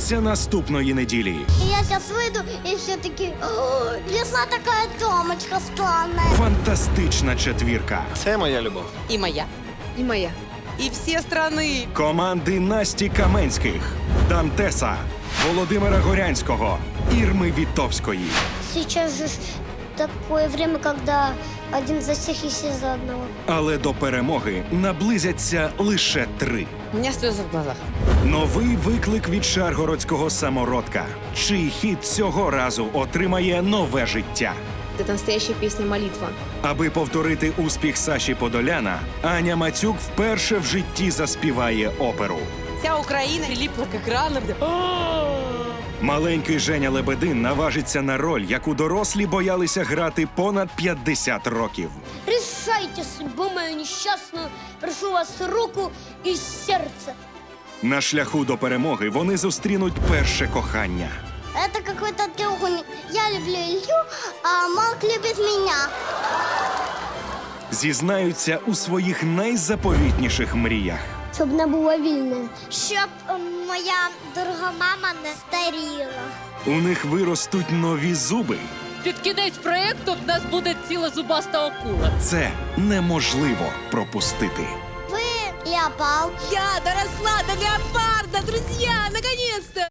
почнуться наступної неділі. Я зараз вийду і все таки лісна така домочка странная. Фантастична четвірка. Це моя любов. І моя. і моя. і всі страни. Команди Насті Каменських, Дантеса, Володимира Горянського, Ірми Вітовської. Сейчас же ж такое время, когда один за всех и все за одного. Але до перемоги наблизяться лише три. У меня слезы в глазах. Новий виклик від шаргородського самородка, чий хід цього разу отримає нове життя. Это настоящая песня молитва. Аби повторити успіх Саші Подоляна, Аня Мацюк вперше в житті заспіває оперу. Вся Украина прилипла к экрану. Маленький Женя Лебедин наважиться на роль, яку дорослі боялися грати понад 50 років. Решайте судьбу мою несчастную. Прошу вас руку и сердце. На шляху до перемоги вони зустрінуть перше кохання. Это какой-то треугольник. Я люблю Илью, а Малк любит меня. Зізнаються у своїх найзаповітніших мріях. Щоб не було вільне. Щоб моя дорога мама не старіла. У них виростуть нові зуби. Під кінець проєкту в нас буде ціла зубаста акула. Це неможливо пропустити. Ви леопард. Я доросла до леопарда, друзі, наконец-то!